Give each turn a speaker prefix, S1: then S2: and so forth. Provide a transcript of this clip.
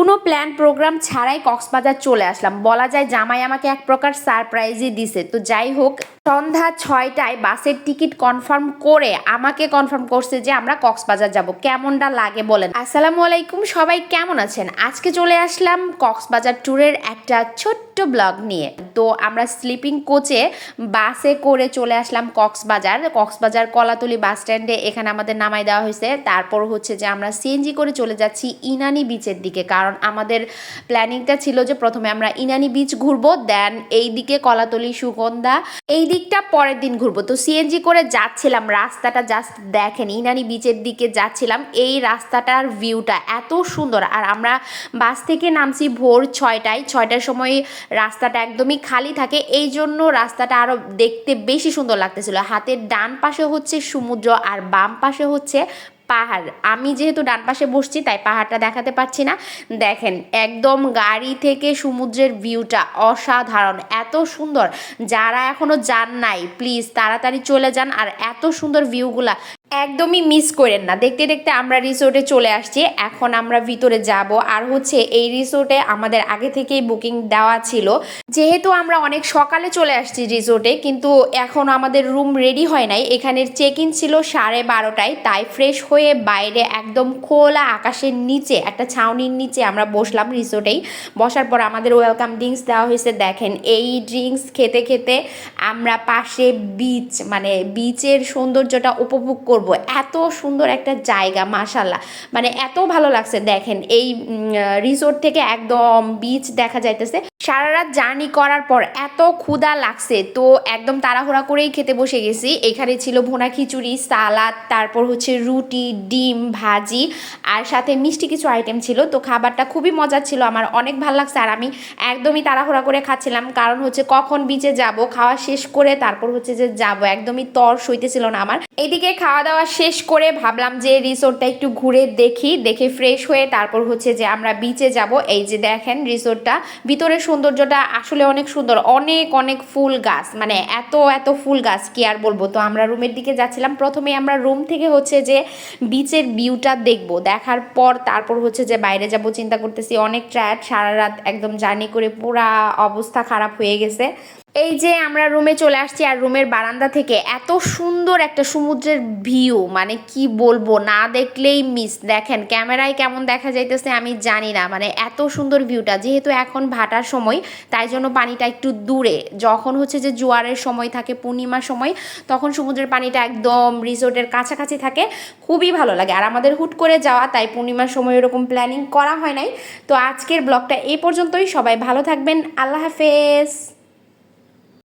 S1: কোনো plan programme ছাড়াই কক্সবাজার চলে আসলাম। বলা যায় জামাই আমাকে এক প্রকার সারপ্রাইজই দিছে। তো যাই হোক, সন্ধ্যা ছয়টায় বাসের টিকিট কনফার্ম করে আমাকে কনফার্ম করছে যে আমরা কক্সবাজার যাব। কেমনটা লাগে বলেন? আসসালামু আলাইকুম, সবাই কেমন আছেন? আজকে চলে আসলাম কক্সবাজার ট্যুরের একটা ছোট্ট ব্লগ নিয়ে। তো আমরা স্লিপিং কোচে বাসে করে চলে আসলাম কক্সবাজার। কক্সবাজার কলাতলি বাস স্ট্যান্ডে এখানে আমাদের নামাই দেওয়া হয়েছে। তারপর হচ্ছে যে আমরা সিএনজি করে চলে যাচ্ছি ইনানি বিচের দিকে। কারণ আমাদের প্ল্যানিংটা ছিল যে প্রথমে আমরা ইনানি বিচ ঘুরবো, দেন এই দিকে কলাতলি, সুগন্ধা, এই দিকটা পরের দিন ঘুরবো। তো সিএনজি করে যাচ্ছিলাম, রাস্তাটা জাস্ট দেখেন, ইনানি বিচের দিকে যাচ্ছিলাম, এই রাস্তাটার ভিউটা এত সুন্দর। আর আমরা বাস থেকে নামছি ভোর ছয়টায়, ছয়টার সময় রাস্তাটা একদমই খালি থাকে, এই জন্য রাস্তাটা আরও দেখতে বেশি সুন্দর লাগতেছিল। হাতের ডান পাশে হচ্ছে সমুদ্র, আর বাম পাশে হচ্ছে পাহাড়। আমি যেহেতু ডান পাশে বসছি, তাই পাহাড়টা দেখাতে পারছি না। দেখেন, একদম গাড়ি থেকে সমুদ্রের ভিউটা অসাধারণ, এত সুন্দর। যারা এখনও যান নাই, প্লিজ তাড়াতাড়ি চলে যান। আর এত সুন্দর ভিউগুলা একদমই মিস করেন না। দেখতে দেখতে আমরা রিসোর্টে চলে আসছি, এখন আমরা ভিতরে যাব। আর হচ্ছে এই রিসোর্টে আমাদের আগে থেকেই বুকিং দেওয়া ছিল। যেহেতু আমরা অনেক সকালে চলে আসছি রিসোর্টে কিন্তু এখন আমাদের রুম রেডি হয় নাই। এখানের চেক ইন ছিল সাড়ে বারোটায়, তাই ফ্রেশ হয়ে বাইরে একদম খোলা আকাশের নিচে, একটা ছাউনির নিচে আমরা বসলাম রিসোর্টেই বসার পর আমাদের ওয়েলকাম ড্রিঙ্কস দেওয়া হয়েছে। দেখেন, এই ড্রিঙ্কস খেতে খেতে আমরা পাশে বিচ মানে বিচের সৌন্দর্যটা উপভোগ করব। এত সুন্দর একটা জায়গা মাশাল্লাহ মানে এত ভালো লাগছে। দেখেন, এই রিসোর্ট থেকে একদম বিচ দেখা যাইতেছে। সারা রাত জার্নি করার পর এত ক্ষুধা লাগছে, তো একদম তাড়াহুড়া করেই খেতে বসে গেছি। এখানে ছিল ভোনা খিচুড়ি, সালাদ, তারপর হচ্ছে রুটি, ডিম, ভাজি, আর সাথে মিষ্টি কিছু আইটেম ছিল। তো খাবারটা খুবই মজার ছিল, আমার অনেক ভালো লাগছে, আর আমি একদমই তাড়াহুড়া করে খাচ্ছিলাম। কারণ হচ্ছে কখন বিচে যাব, খাওয়া শেষ করে তারপর হচ্ছে যে যাব, একদমই তর সইতেছিল না আমার। এদিকে খাওয়া দাওয়া শেষ করে ভাবলাম যে রিসোর্টটা একটু ঘুরে দেখি, দেখে ফ্রেশ হয়ে তারপর হচ্ছে যে আমরা বিচে যাব। এই যে দেখেন রিসোর্টটা ভিতরের সৌন্দর্যটা আসলে অনেক সুন্দর। অনেক অনেক ফুল গাছ। মানে এত এত ফুল গাছ কি আর বলব? তো আমরা রুমের দিকে যাচ্ছিলাম। প্রথমে আমরা রুম থেকে হচ্ছে যে বিচের ভিউটা দেখব। দেখার পর তারপর হচ্ছে যে বাইরে যাব চিন্তা করতেছি। অনেক ট্র্যাট সারা রাত একদম জার্নি করে পুরা অবস্থা খারাপ হয়ে গেছে। এই যে আমরা রুমে চলে আসছি আর রুমের বারান্দা থেকে এত সুন্দর একটা সমুদ্রের ভিউ মানে কি বলব, না দেখলেই মিস দেখেন, ক্যামেরায় কেমন দেখা যাইতেছে আমি জানি না মানে এত সুন্দর ভিউটা যেহেতু এখন ভাটার সময়, তাই জন্য পানিটা একটু দূরে। যখন হচ্ছে যে জোয়ারের সময় থাকে, পূর্ণিমার সময়, তখন সমুদ্রের পানিটা একদম রিসোর্টের কাছাকাছি থাকে। খুবই ভালো লাগে। আর আমাদের হুট করে যাওয়া, তাই পূর্ণিমার সময় এরকম প্ল্যানিং করা হয় নাই। তো আজকের ব্লগটা এই পর্যন্তই। সবাই ভালো থাকবেন। আল্লাহ হাফেজ।